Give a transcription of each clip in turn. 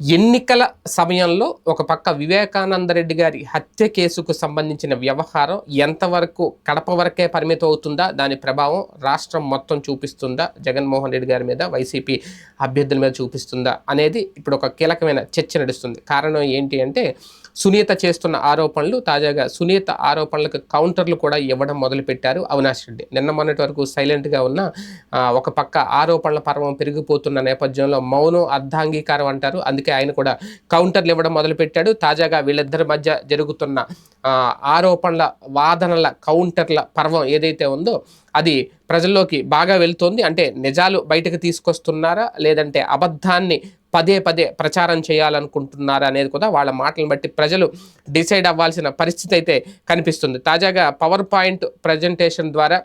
ఎన్నికల సమయంలో ఒక పక్క వివేకానంద రెడ్డి గారి హత్య కేసుకు సంబంధించిన వ్యవహారం ఎంతవరకు కడప వరకే పరిమితం అవుతుందా దాని ప్రభావం రాష్ట్రం మొత్తం చూపిస్తుందా జగన్మోహన్ రెడ్డి గారి మీద వైసీపీ అభ్యర్థుల మీద చూపిస్తుందా అనేది ఇప్పుడు ఒక కీలకమైన చర్చ నడుస్తుంది. కారణం ఏంటి అంటే సునీత చేస్తున్న ఆరోపణలు తాజాగా సునీత ఆరోపణలకు కౌంటర్లు కూడా ఇవ్వడం మొదలుపెట్టారు అవినాష్ రెడ్డి. నిన్న మొన్నటి వరకు సైలెంట్గా ఉన్న ఒక పక్క ఆరోపణల పర్వం పెరిగిపోతున్న నేపథ్యంలో మౌనం అర్ధాంగీకారం అంటారు. అందుకే ఆయన కూడా కౌంటర్లు ఇవ్వడం మొదలుపెట్టాడు. తాజాగా వీళ్ళిద్దరి మధ్య జరుగుతున్న ఆరోపణల వాదనల కౌంటర్ల పర్వం ఏదైతే ఉందో అది ప్రజల్లోకి బాగా వెళ్తోంది. అంటే నిజాలు బయటకు తీసుకొస్తున్నారా? లేదంటే అబద్ధాన్ని పదే పదే ప్రచారం చేయాలనుకుంటున్నారా అనేది కూడా వాళ్ళ మాటలను బట్టి ప్రజలు డిసైడ్ అవ్వాల్సిన పరిస్థితి అయితే కనిపిస్తుంది. తాజాగా పవర్ పాయింట్ ప్రజెంటేషన్ ద్వారా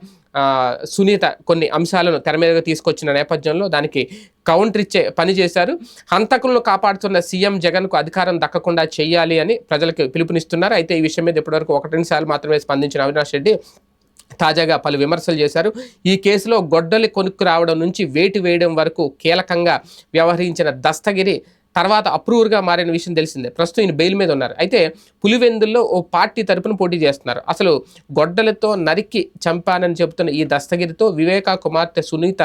సునీత కొన్ని అంశాలను తెర మీదగా తీసుకొచ్చిన నేపథ్యంలో దానికి కౌంటర్ ఇచ్చే పని చేశారు. హంతకులను కాపాడుతున్న సీఎం జగన్కు అధికారం దక్కకుండా చేయాలి అని ప్రజలకు పిలుపునిస్తున్నారు. అయితే ఈ విషయం మీద ఇప్పటివరకు ఒకటి రెండు సార్లు మాత్రమే స్పందించిన అవినాష్ రెడ్డి తాజాగా పలు విమర్శలు చేశారు. ఈ కేసులో గొడ్డలి కొనుక్కు రావడం నుంచి వేటు వేయడం వరకు కీలకంగా వ్యవహరించిన దస్తగిరి తర్వాత అప్రూవర్గా మారిన విషయం తెలిసిందే. ప్రస్తుతం ఈయన బెయిల్ మీద ఉన్నారు. అయితే పులివెందుల్లో ఓ పార్టీ తరపున పోటీ చేస్తున్నారు. అసలు గొడ్డలతో నరికి చంపానని చెబుతున్న ఈ దస్తగిరితో వివేకా కుమార్తె సునీత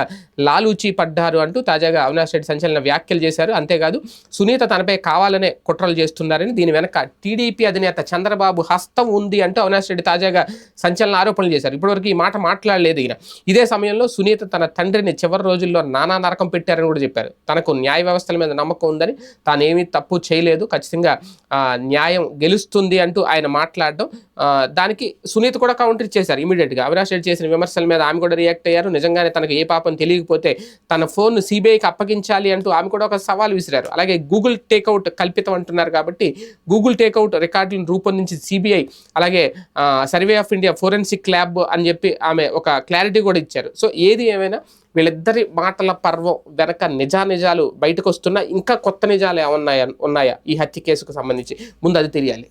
లాలూచి పడ్డారు అంటూ తాజాగా అవినాష్ రెడ్డి సంచలన వ్యాఖ్యలు చేశారు. అంతేకాదు సునీత తనపై కావాలనే కుట్రలు చేస్తున్నారని దీని వెనక టీడీపీ అధినేత చంద్రబాబు హస్తం ఉంది అంటూ అవినాష్ రెడ్డి తాజాగా సంచలన ఆరోపణలు చేశారు. ఇప్పటివరకు ఈ మాట మాట్లాడలేదు ఈయన. ఇదే సమయంలో సునీత తన తండ్రిని చివరి రోజుల్లో నానా నరకం పెట్టారని కూడా చెప్పారు. తనకు న్యాయ వ్యవస్థల మీద నమ్మకం ఉందని తానేమి తప్పు చేయలేదు. ఖచ్చితంగా న్యాయం గెలుస్తుంది అంటూ ఆయన మాట్లాడడం దానికి సునీత కూడా కౌంటర్ చేశారు ఇమీడియట్గా. అవినాష్ రెడ్డి చేసిన విమర్శల మీద ఆమె కూడా రియాక్ట్ అయ్యారు. నిజంగానే తనకు ఏ పాపం తెలియకపోతే తన ఫోన్ సిబిఐకి అప్పగించాలి అంటూ ఆమె కూడా ఒక సవాల్ విసిరారు. అలాగే గూగుల్ టేక్అవుట్ కల్పితం అంటున్నారు కాబట్టి గూగుల్ టేక్అవుట్ రికార్డులను రూపొందించి సిబిఐ అలాగే survey of India forensic lab అని చెప్పి ఆమె ఒక క్లారిటీ కూడా ఇచ్చారు. సో ఏది ఏమైనా వీళ్ళిద్దరి మాటల పర్వం వెనక నిజానిజాలు బయటకు వస్తున్నా ఇంకా కొత్త నిజాలు ఏమన్నాయా ఉన్నాయా? ఈ హత్య కేసుకు సంబంధించి ముందు అది తెలియాలి.